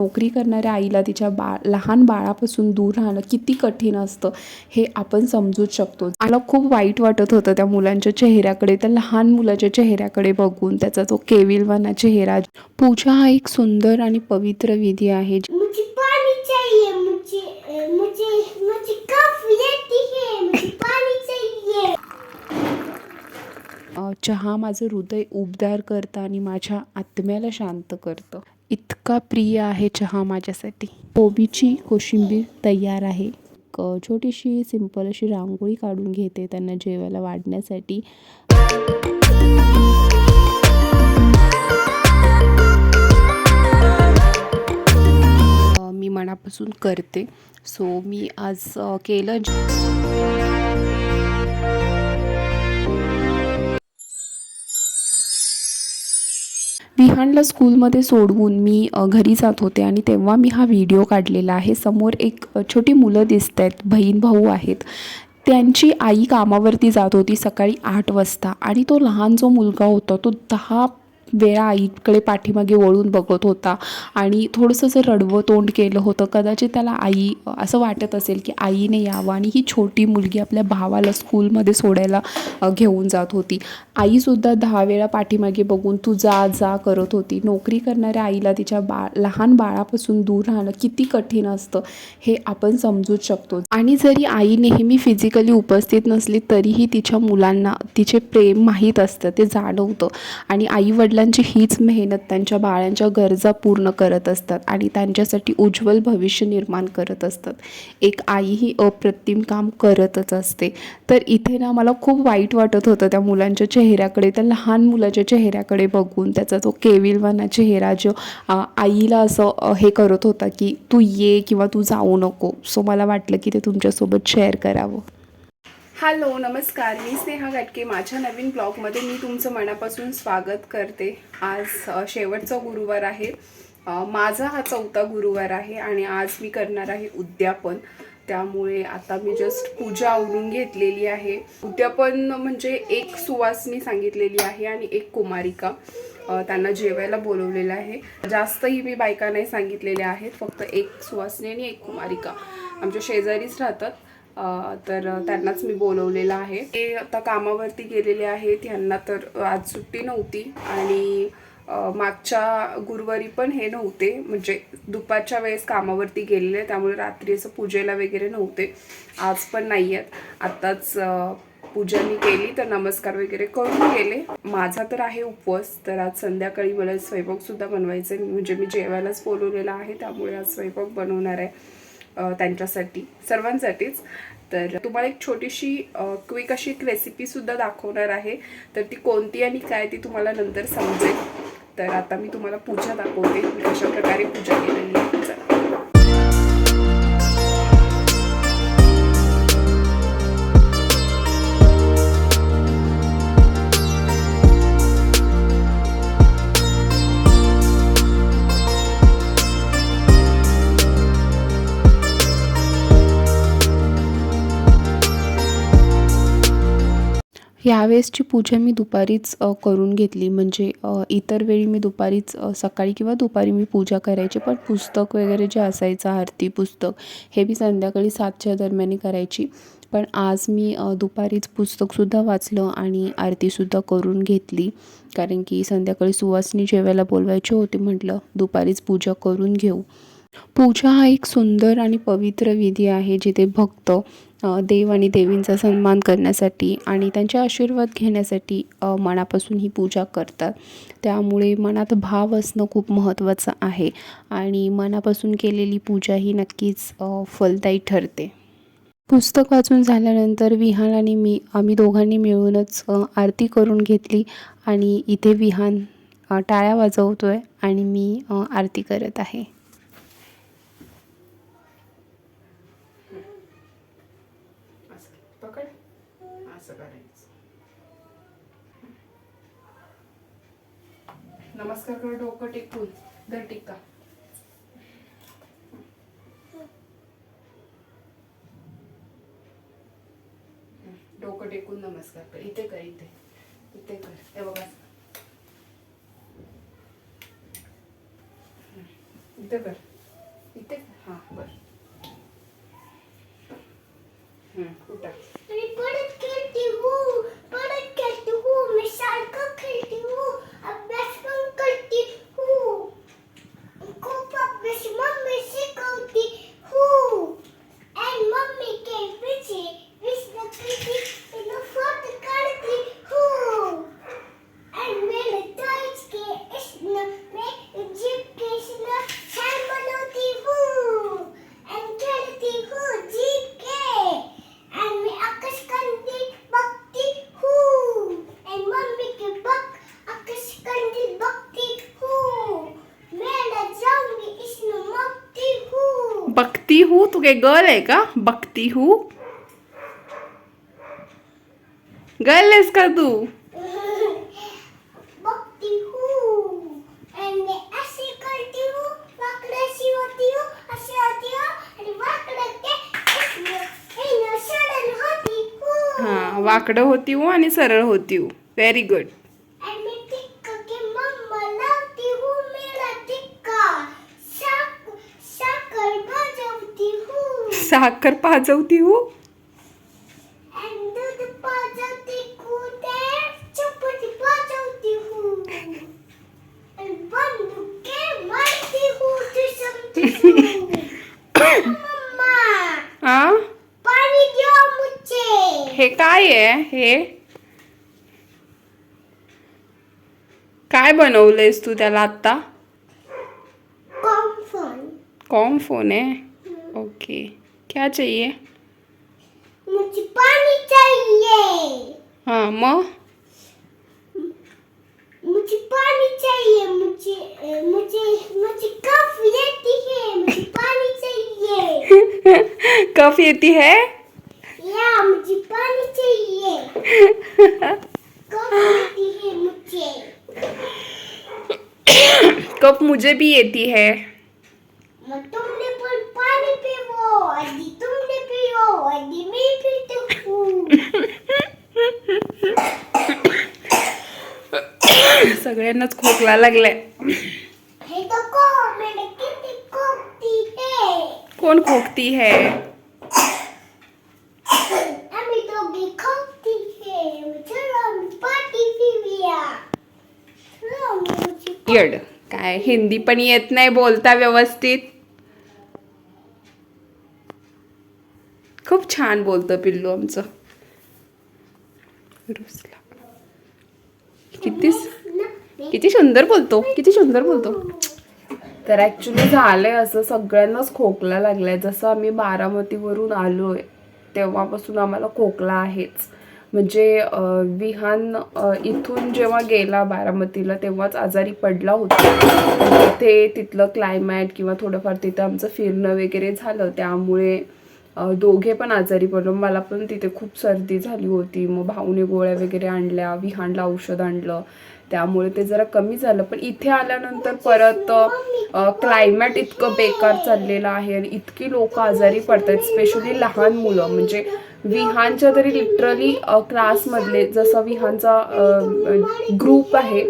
नोकरी करणाऱ्या आईला तिच्या बा लहान बाळापासून दूर राहणं किती कठीण असतं हे आपण समजूच शकतो. मला खूप वाईट वाटत होतं त्या मुलांच्या चेहऱ्याकडे त्या लहान मुलाच्या चेहऱ्याकडे बघून त्याचा तो केविलवाना चेहरा. पूजा हा एक सुंदर आणि पवित्र विधी आहे. चहा माझं हृदय उबदार करतं आणि माझ्या आत्म्याला शांत करतं. इतका प्रिय आहे चहा माझ्यासाठी. कोबीची कोशिंबीर तयार आहे. क छोटीशी सिंपल अशी रांगोळी काढून घेते त्यांना जेवायला वाढण्यासाठी. मी मनापासून करते. सो मी आज केलं. विहानला स्कूलमध्ये सोडवून मी घरी जात होते आणि तेव्हा मी हा व्हिडिओ काढलेला आहे. समोर एक छोटी मुलं दिसत आहेत बहीण भाऊ आहेत. त्यांची आई कामावरती जात होती सकाळी आठ वाजता आणि तो लहान जो मुलगा होता तो दहा वेळा आईकडे पाठीमागे वळून बघत होता. आणि थोडंसं असं रडवं तोंड केलं होतं. कदाचित त्याला आई असं वाटत असेल की आईने यावं आणि ही छोटी मुलगी आपल्या भावाला स्कूलमध्ये सोडायला घेऊन जात होती. आईसुद्धा दहा वेळा पाठीमागे बघून तू जा जा करत होती. नोकरी करणाऱ्या आईला तिच्या बा लहान बाळापासून दूर राहणं किती कठीण असतं हे आपण समजूच शकतो. आणि जरी आई नेहमी फिजिकली उपस्थित नसली तरीही तिच्या मुलांना तिचे प्रेम माहीत असतं ते जाणवतं. आणि आई वडिलांची हीच मेहनत त्यांच्या बाळांच्या गरजा पूर्ण करत असतात आणि त्यांच्यासाठी उज्ज्वल भविष्य निर्माण करत असतात. एक आई ही अप्रतिम काम करतच असते. तर इथे ना मला खूप वाईट वाटत होतं त्या मुलांच्या चेहऱ्याकडे त्या लहान मुलाच्या चेहऱ्याकडे बघून त्याचा तो केविलवाना चेहरा जो आईला असं हे करत होता की तू ये किंवा तू जाऊ नको. सो मला वाटलं की ते तुमच्यासोबत शेअर करावं. हॅलो नमस्कार. मी स्नेहा घाटके माझ्या नवीन ब्लॉगमध्ये मी तुमचं मनापासून स्वागत करते. आज शेवटचा गुरुवार आहे. माझा हा चौथा गुरुवार आहे आणि आज मी करणार आहे उद्यापन. त्यामुळे आता मी जस्ट पूजा आवरून घेतलेली आहे. उद्यापन म्हणजे एक सुवासनी सांगितलेली आहे आणि एक कुमारिका त्यांना जेवायला बोलवलेलं आहे. जास्तही मी बायका नाही सांगितलेल्या आहेत. फक्त एक सुवासनी आणि एक कुमारिका. आमच्या शेजारीच राहतात. तर त्यांनाच मी बोलवलेलं आहे. ते आता कामावरती गेलेले आहेत. ह्यांना तर आज सुट्टी नव्हती आणि मागच्या गुरुवारी पण हे नव्हते. म्हणजे दुपारच्या वेळेस कामावरती गेलेले त्यामुळे रात्री असं पूजेला वगैरे नव्हते. आज पण नाही आहेत. आत्ताच पूजा मी केली तर नमस्कार वगैरे करून गेले. माझा तर आहे उपवास तर आज संध्याकाळी मला स्वयंपाकसुद्धा बनवायचा आहे म्हणजे मी जेवायलाच बोलवलेला आहे त्यामुळे आज स्वयंपाक बनवणार आहे. त्यांच्यासाठी सर्वांसाठीच. तर तुम्हाला एक छोटीशी क्विक अशी एक रेसिपीसुद्धा दाखवणार आहे. तर ती कोणती आणि काय ती तुम्हाला नंतर समजेल. तर आता मी तुम्हाला पूजा दाखवते. मी कशा प्रकारे पूजा केलेली ह्यावेळेसची पूजा मी दुपारीच करून घेतली. म्हणजे इतर वेळी मी दुपारीच सकाळी किंवा दुपारी मी पूजा करायची पण पुस्तक वगैरे जे असायचं आरती पुस्तक हे मी संध्याकाळी सातच्या दरम्यान करायची. पण आज मी दुपारीच पुस्तकसुद्धा वाचलं आणि आरतीसुद्धा करून घेतली. कारण की संध्याकाळी सुवासनी जेवायला बोलवायची होती म्हटलं दुपारीच पूजा करून घेऊ. पूजा हा एक सुंदर आणि पवित्र विधी आहे जिथे भक्त देव आणि देवींचा सन्मान करण्यासाठी आणि त्यांचे आशीर्वाद घेण्यासाठी मनापासून ही पूजा करतात. त्यामुळे मनात भाव असणं खूप महत्त्वाचं आहे आणि मनापासून केलेली पूजा ही नक्कीच फलदायी ठरते. पुस्तक वाचून झाल्यानंतर विहान आणि मी आम्ही दोघांनी मिळूनच आरती करून घेतली आणि इथे विहान टाळ्या वाजवतो आहे आणि मी आरती करत आहे. नमस्कार कर डोकं टेकून धर टिका. डोकं टेकून नमस्कार कर इथे कर इथे. इथे कर. हे बघा. इथे कर. इथे हां बर. हम्म, उठा मी परत खेळते हो परत खेळते हो मी सारखं खेळते हो अभ्यास पण करते हो खूप अभ्यास मम्मी शिकवते हो and मम्मी के पीछे विष्णु पीछे तेरा फोटो काढते हो and मेरे टॉयज के इसने मैं जीप के इसने छान बनवती हूँ and खेळती हूँ जीप के and मैं आकाश कंदील बघती हूँ and मम्मी के बघ आकाश कंदील बघती हूँ मेला जाऊंगी इसमें मगती हूँ बघती हूँ तू काय गर्ल आहे का? बघती हूँ. गर्ल आहेस का तू? वाकडं होती हूँ आणि हूँ. हा हूँ सरळ होती हूँ. व्हेरी गुड and मैं टिक्का के मम्मा लावती हूँ मेरा टिक्का साक साकर बजवती हूँ साखर पाजवती हूँ. हूँ. हूँ हा हे काय आहे? हे? काय बनवलंयस तू त्याला आत्ता? कॉम फोन. है ओके. क्या चाहिए? मुझे पानी चाहिए। हाँ मग मुझे पानी चाहिए मुझे मुझे मुझे कफ लेती है मुझे पानी चाहिए। कफ येती है? या मुझे पानी चाहिए। कफ लेती है मुझे। कप मुझे भी येती है। मग तुमने पण पानी पिवो आधी तुमने पियो आधी मी पिते. हूँ सगळ्यांनाच खोकला लागलाय. कोण खोकती है? आम्ही दोघी खोकती है. चलो आम्ही पार्टी पिऊया. चलो मुझे येड काय हिंदी पण येत नाही बोलता व्यवस्थित खूप छान बोलतं पिल्लू आमचं. रुसला. किती किती सुंदर बोलतो किती सुंदर बोलतो. तर ॲक्च्युली झालंय असं सगळ्यांनाच खोकला लागलाय. जसं आम्ही बारामतीवरून आलोय तेव्हापासून आम्हाला खोकला आहेच. म्हणजे विहान इथून जेव्हा गेला बारामतीला तेव्हाच आजारी पडला होता. ते तिथे तिथलं क्लायमॅट किंवा थोडंफार तिथं आमचं फिरणं वगैरे झालं. त्यामुळे दोघे पण आजारी पडलो. मला पण तिथे खूप सर्दी झाली होती. मग भाऊने गोळ्या वगैरे आणल्या विहानला औषध आणलं. त्यामुळे ते जरा कमी झालं. पण इथे आल्यानंतर परत क्लायमॅट इतकं बेकार चाललेलं आहे आणि इतकी लोक आजारी पडतात स्पेशली लहान मुलं. म्हणजे विहानच्या तरी लिटरली क्लासमधले जसं विहानचा ग्रुप आहे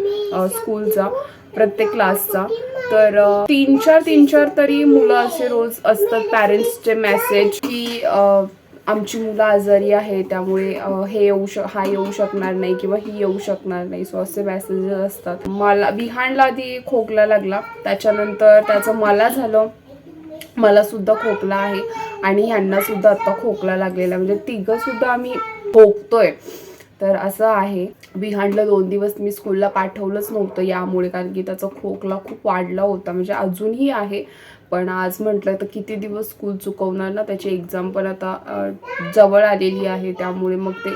स्कूलचा प्रत्येक क्लासचा. तर तीन चार तीन चार तरी मुलं असे रोज असतात पॅरेंट्सचे मेसेज की आमची मुलं आजारी आहे त्यामुळे हे येऊ शक हा येऊ शकणार नाही किंवा ही येऊ शकणार नाही. सो असे मेसेजेस असतात. मला विहानला आधी खोकला लागला. त्याच्यानंतर त्याचं मला झालं. मला सुद्धा खोकला आहे. आणि ह्यांना सुद्धा आता खोकला लागलेला आहे. म्हणजे तिघं सुद्धा आम्ही खोकतोय तर असं आहे. विहानला दोन दिवस मी स्कूलला पाठवलंच नव्हतं यामुळे कारण की त्याचा खोकला खूप वाढला होता. म्हणजे अजूनही आहे. पण आज म्हटलं तर किती दिवस स्कूल चुकवणार ना? त्याची एक्झाम पण आता जवळ आलेली आहे. त्यामुळे मग ते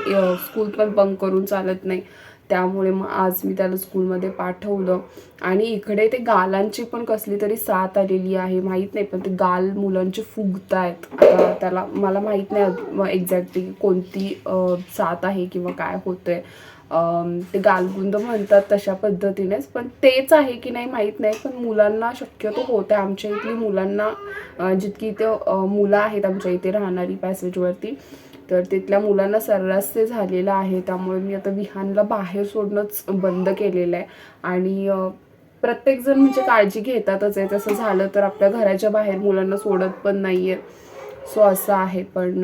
स्कूल पण बंक करून चालत नाही. त्यामुळे मग आज मी त्याला स्कूलमध्ये पाठवलं. आणि इकडे ते गालांची पण कसली तरी साथ आलेली आहे. माहीत नाही पण ते गाल मुलांचे फुगतायत. आता त्याला मला माहीत नाही एक्झॅक्टली कोणती साथ आहे किंवा काय होतंय. आहे ते गालगुंद म्हणतात तशा पद्धतीनेच पण तेच आहे की नाही माहीत नाही. पण मुलांना शक्यतो होत आहे आमच्या इथली मुलांना जितकी इथे मुलं आहेत आमच्या इथे राहणारी पॅसेजवरती तर तिथल्या मुलांना सर्रास ते झालेलं आहे. त्यामुळे मी आता विहानला बाहेर सोडणंच बंद केलेलं आहे. आणि प्रत्येकजण म्हणजे काळजी घेतातच आहे. तसं झालं तर आपल्या घराच्या बाहेर मुलांना सोडत पण नाही आहे सो असं आहे. पण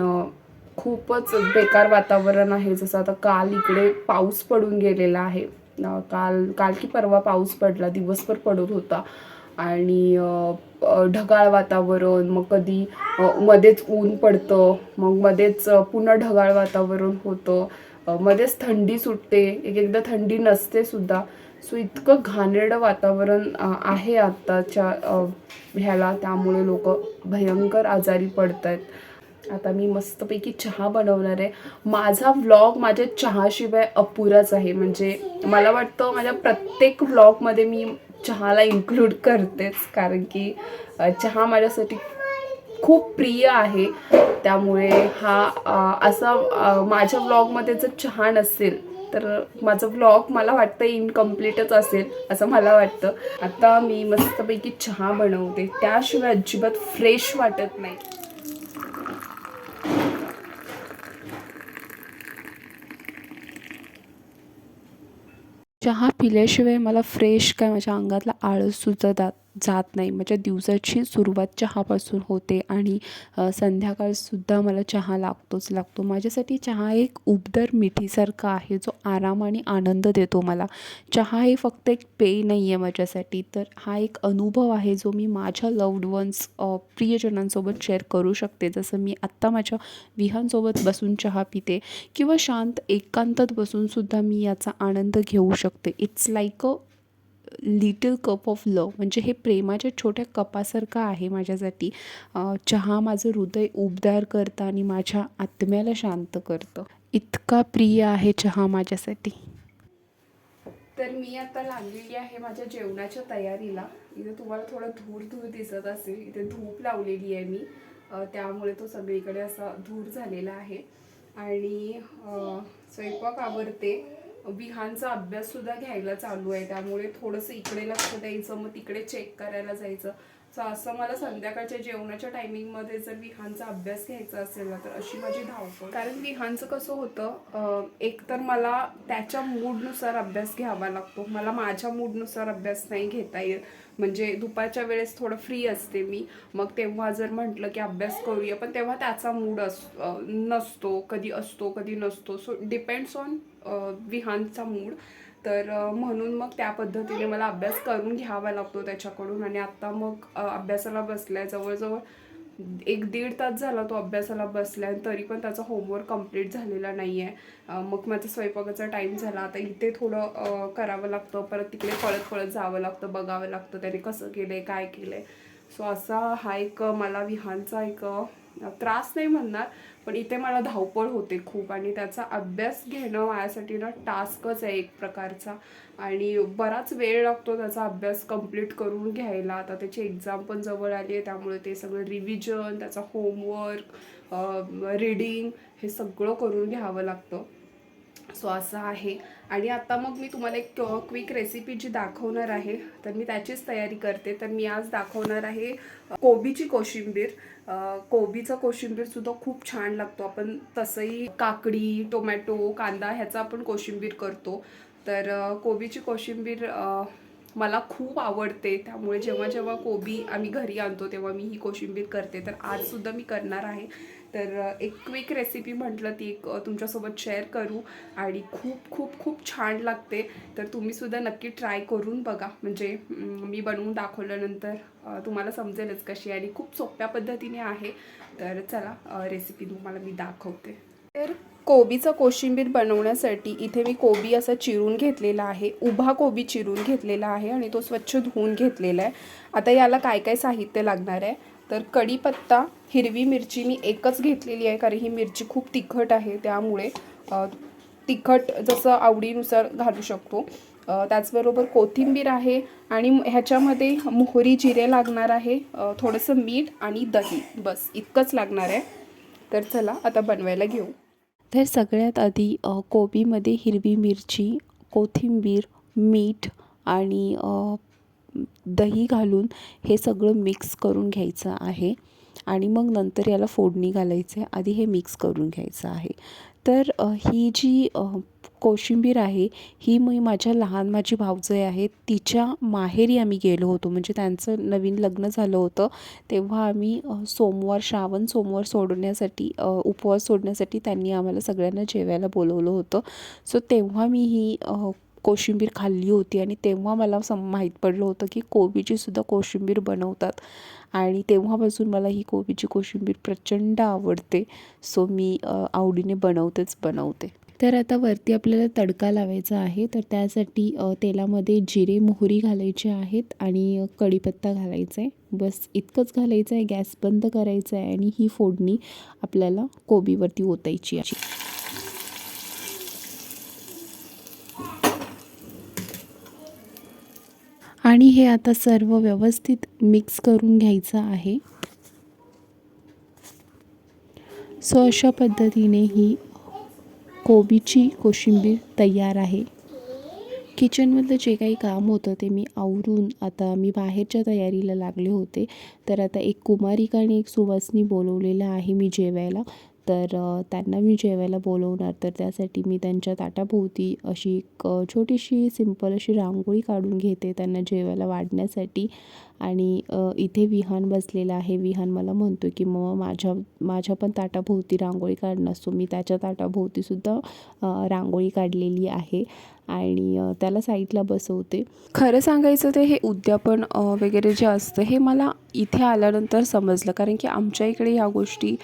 खूपच बेकार वातावरण आहे. जसं आता काल इकडे पाऊस पडून गेलेला आहे. काल काल की परवा पाऊस पडला. दिवसभर पडत होता. आणि ढगाळ वातावरण मग कधी मध्येच ऊन पडतं मग मध्येच पुन्हा ढगाळ वातावरण होतं मध्येच थंडी सुटते एक एकदा थंडी नसते सुद्धा. सो इतकं घाणेरडं वातावरण आहे आत्ताच्या ह्याला त्यामुळे लोक भयंकर आजारी पडत आहेत आता मी मस्तपैकी चहा बनवणार आहे. माझा व्लॉग माझ्या चहाशिवाय अपुराच आहे. म्हणजे मला वाटतं माझ्या प्रत्येक व्लॉगमध्ये मी चहाला इन्क्लूड करतेच कारण की चहा माझ्यासाठी खूप प्रिय आहे. त्यामुळे हा असा माझ्या व्लॉगमध्ये जर चहा नसेल तर माझं व्लॉग मला वाटतं इनकम्प्लीटच असेल असं मला वाटतं. आता मी मस्तपैकी चहा बनवते. त्याशिवाय अजिबात फ्रेश वाटत नाही. चहा पिल्याशिवाय मला फ्रेश काय माझ्या अंगातला आळस सुचतात जात नाही. माझ्या दिवसाची सुरुवात चहापासून होते आणि संध्याकाळसुद्धा मला चहा लागतोच लागतो. माझ्यासाठी चहा एक उबदार मिठीसारखा आहे जो आराम आणि आनंद देतो मला. चहा हे फक्त एक पेय नाही आहे माझ्यासाठी तर हा एक अनुभव आहे जो मी माझ्या लव्ड वन्स प्रियजनांसोबत शेअर करू शकते. जसं मी आत्ता माझ्या विहांसोबत बसून चहा पिते किंवा शांत एकांतात बसूनसुद्धा मी याचा आनंद घेऊ शकते. It's like a little cup of love म्हणजे हे प्रेमाच्या छोट्या कपासारखं आहे माझ्यासाठी. चहा माझं हृदय उबदार करतं आणि माझ्या आत्म्याला शांत करतं. इतका प्रिय आहे चहा माझ्यासाठी. तर मी आता लागलेली आहे माझ्या जेवणाच्या तयारीला. इथे तुम्हाला थोडं धूर धूर दिसत असेल. इथे धूप लावलेली आहे मी. त्यामुळे तो सगळीकडे असा धूर झालेला आहे. आणि स्वयंपाक आवडते विहांचा अभ्यास सुद्धा घ्यायला चालू आहे. त्यामुळे थोडंसं इकडे लक्ष द्यायचं मग तिकडे चेक करायला जायचं. सो असं मला संध्याकाळच्या जेवणाच्या टायमिंगमध्ये जर विहानचा अभ्यास घ्यायचा असेल ना तर अशी माझी धावपळ. कारण विहानचं कसं होतं एक तर मला त्याच्या मूडनुसार अभ्यास घ्यावा लागतो. मला माझ्या मूडनुसार अभ्यास नाही घेता येत. म्हणजे दुपारच्या वेळेस थोडं फ्री असते मी. मग तेव्हा जर म्हटलं की अभ्यास करूया पण तेव्हा त्याचा मूड अस नसतो. कधी असतो कधी नसतो. सो डिपेंड्स ऑन विहानचा मूड. तर म्हणून मग त्या पद्धतीने मला अभ्यास करून घ्यावा लागतो त्याच्याकडून. आणि आत्ता मग अभ्यासाला बसलाय. जवळजवळ एक दीड तास झाला तो अभ्यासाला बसलाय. तरी पण त्याचा होमवर्क कंप्लीट झालेला नाही आहे मग माझा स्वयंपाकाचा टाईम झाला. आता इथे थोडं करावं लागतं. परत तिकडे पळत पळत जावं लागतं. बघावं लागतं त्याने कसं केलं आहे काय केलं आहे सो असा हा एक मला विहानचा एक त्रास नाही म्हणणार पण इथे मला धावपळ होते खूप आणि त्याचा अभ्यास घेणं माझ्यासाठी ना टास्कच आहे एक प्रकारचा. आणि बराच वेळ लागतो त्याचा अभ्यास कंप्लीट करून घ्यायला. आता त्याची एक्झाम पण जवळ आली आहे त्यामुळे ते सगळं रिव्हिजन त्याचा होमवर्क रीडिंग हे सगळं करून घ्यावं लागतं. सो असं आहे. आणि आता मग मी तुम्हाला एक क्विक रेसिपी जी दाखवणार आहे तर मी त्याचीच तयारी करते. तर मी आज दाखवणार आहे कोबीची कोशिंबीर. कोबीचा कोशिंबीरसुद्धा खूप छान लागतो. आपण तसंही काकडी टोमॅटो कांदा ह्याचा आपण कोशिंबीर करतो. तर कोबीची कोशिंबीर मला खूप आवडते. त्यामुळे जेव्हा जेव्हा कोबी आम्ही घरी आणतो तेव्हा मी ही कोशिंबीर करते. तर आजसुद्धा मी करणार आहे. तर एक क्विक रेसिपी म्हटलं ती एक तुमच्यासोबत शेअर करू. आणि खूप खूप खूप छान लागते. तर तुम्हीसुद्धा नक्की ट्राय करून बघा. म्हणजे मी बनवून दाखवल्यानंतर तुम्हाला समजेलच कशी आणि खूप सोप्या पद्धतीने आहे. तर चला रेसिपी तुम्हाला मी दाखवते. तर कोबीचं कोशिंबीर बनवण्यासाठी इथे मी कोबी असा चिरून घेतलेला आहे. उभा कोबी चिरून घेतलेला आहे. आणि तो स्वच्छ धुवून घेतलेला आहे. आता याला काय काय साहित्य लागणार आहे? तर कढीपत्ता हिरवी मिरची मी एकच घेतलेली आहे कारण ही मिरची खूप तिखट आहे त्यामुळे तिखट जसं आवडीनुसार घालू शकतो. त्याचबरोबर कोथिंबीर आहे आणि ह्याच्यामध्ये मोहरी जिरे लागणार आहे थोडंसं मीठ आणि दही. बस इतकंच लागणार आहे. तर चला आता बनवायला घेऊ. तर सगळ्यात आधी कोबीमध्ये हिरवी मिरची कोथिंबीर मीठ आणि दही घालून हे सगळं मिक्स करून घ्यायचं आहे. आणि मग नंतर याला फोडणी घालायचं. आहे आधी हे मिक्स करून घ्यायचं आहे. तर ही जी कोशिंबीर आहे ही मी माझ्या लहान माझी भावजय आहे तिच्या माहेरी आम्ही गेलो होतो. म्हणजे त्यांचं नवीन लग्न झालं होतं. तेव्हा आम्ही सोमवार श्रावण सोमवार सोडण्यासाठी उपवास सोडण्यासाठी त्यांनी आम्हाला सगळ्यांना जेवायला बोलवलं होतं. सो तेव्हा मी ही कोशिंबीर खाल्ली होती आणि तेव्हा मला सम माहीत पडलं होतं की कोबीचीसुद्धा कोशिंबीर बनवतात. आणि तेव्हापासून मला ही कोबीची कोशिंबीर प्रचंड आवडते. सो मी आवडीने बनवतेच बनवते. तर आता वरती आपल्याला तडका लावायचा आहे. तर त्यासाठी तेलामध्ये जिरे मोहरी घालायचे आहेत आणि कढीपत्ता घालायचा आहे बस इतकंच घालायचं आहे गॅस बंद करायचा आहे आणि ही फोडणी आपल्याला कोबीवरती ओतायची आहे. आणि हे आता सर्व व्यवस्थित मिक्स करून घ्यायचं आहे. सो अशा पद्धतीने ही कोबीची कोशिंबीर तयार आहे. किचनमधलं जे काही काम होतं ते मी आवरून आता मी बाहेरच्या तयारीला लागले होते. तर आता एक कुमारिका आणि एक सुवासनी बोलवलेलं आहे मी जेवायला. तर त्यांना मी जेवायला बोलवणार. तर त्यासाठी मी त्यांच्या ताटाभोवती अशी एक छोटीशी सिंपल अशी रांगोळी काढून घेते त्यांना जेवायला वाढण्यासाठी. आणि इथे विहान बसलेला आहे. विहान मला म्हणतो की मग माझ्या माझ्या पण ताटाभोवती रांगोळी काढणं नसतो मी त्याच्या ताटाभोवतीसुद्धा रांगोळी काढलेली आहे आणि त्याला साईडला बसवते. खरं सांगायचं ते हे उद्यापन वगैरे जे असतं हे मला इथे आल्यानंतर समजलं. कारण की आमच्या इकडे ह्या गोष्टी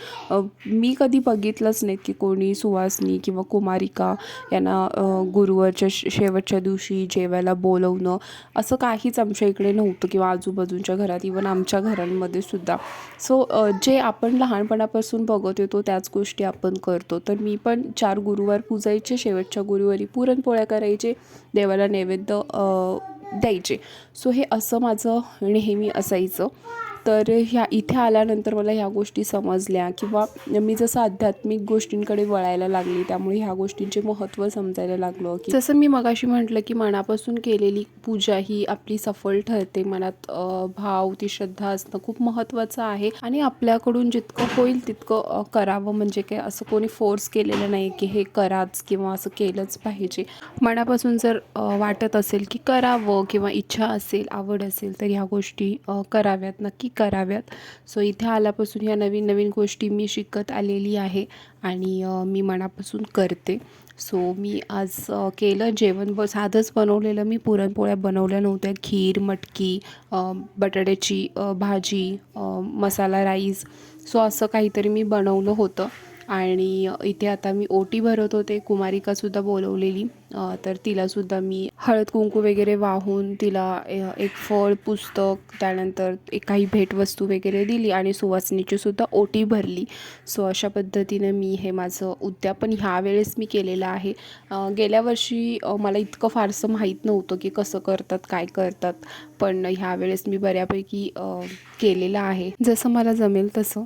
मी कधी बघितलंच नाहीत की कोणी सुवासनी किंवा कुमारिका यांना गुरुवारच्या शेवटच्या दिवशी जेवायला बोलवणं. असं काहीच आमच्या इकडे नव्हतं किंवा आजूबाजूंच्या घरात इवन आमच्या घरांमध्ये सुद्धा. सो जे आपण लहानपणापासून बघत येतो त्याच गोष्टी आपण करतो. तर मी पण चार गुरुवार पूजायचे शेवटच्या गुरुवारी पुरणपोळ्या करायचे देवाला नैवेद्य द्यायचे. सो हे असं माझं नेहमी असायचं. तर ह्या इथे आल्यानंतर मला ह्या गोष्टी समजल्या किंवा मी जसं आध्यात्मिक गोष्टींकडे वळायला लागली त्यामुळे ह्या गोष्टींचे महत्त्व समजायला लागलं की जसं मी मगाशी म्हटलं की मनापासून केलेली पूजा ही आपली सफल ठरते. मनात भाव ती श्रद्धा असणं खूप महत्त्वाचं आहे. आणि आपल्याकडून जितकं होईल तितकं करावं. म्हणजे काय असं कोणी फोर्स केलेलं नाही की हे कराच किंवा असं केलंच पाहिजे. मनापासून जर वाटत असेल की करावं किंवा इच्छा असेल आवड असेल तर ह्या गोष्टी कराव्यात. नक्की कराव्यात. सो इथे आल्यापासून ह्या नवीन नवीन गोष्टी मी शिकत आलेली आहे आणि मी मनापासून करते. सो मी आज केलं जेवण ब साधंच बनवलेलं. मी पुरणपोळ्या बनवल्या नव्हत्या. खीर मटकी बटाट्याची भाजी मसाला राईस. सो असं काहीतरी मी बनवलं होतं. आणि इथे आता मी ओटी भरत होते कुमारिकासुद्धा बोलवलेली. तर तिलासुद्धा मी हळद कुंकू वगैरे वाहून तिला एक फळ पुस्तक त्यानंतर एक काही भेटवस्तू वगैरे दिली आणि सुवासनीचीसुद्धा ओटी भरली. सो अशा पद्धतीनं मी हे माझं उद्यापन ह्या वेळेस मी केलेलं आहे. गेल्या वर्षी मला इतकं फारसं माहीत नव्हतं की कसं करतात काय करतात पण ह्यावेळेस मी बऱ्यापैकी केलेलं आहे. जसं मला जमेल तसं.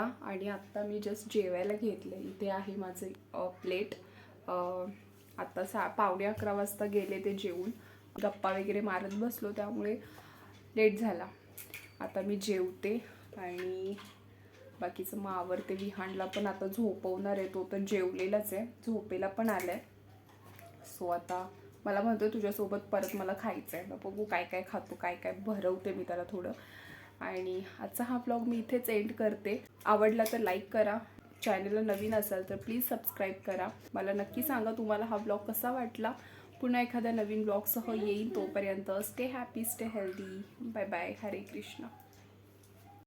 वाजलेत आणि आत्ता मी जस्ट जेवायला घेतलं इथे आहे माझे प्लेट आत्ता सा पावणे अकरा वाजता गेले ते जेवून. गप्पा वगैरे मारत बसलो त्यामुळे लेट झाला. आता मी जेवते आणि बाकीचं मग आवरते. विहानला पण आता झोपवणार आहे तो तर जेवलेलाच आहे. झोपेला पण आलाय. सो आता मला म्हणतो तुझ्यासोबत परत मला खायचं आहे बघू काय काय खातो काय काय भरवते मी त्याला थोडं. आणि आजचा हा ब्लॉग मी इथेच एंड करते. आवडला तर लाईक करा. चॅनलला नवीन असाल तर प्लीज सबस्क्राईब करा. मला नक्की सांगा तुम्हाला हा ब्लॉग कसा वाटला. पुन्हा एखाद्या नवीन ब्लॉगसह येईल तोपर्यंत stay happy stay healthy bye bye Hare Krishna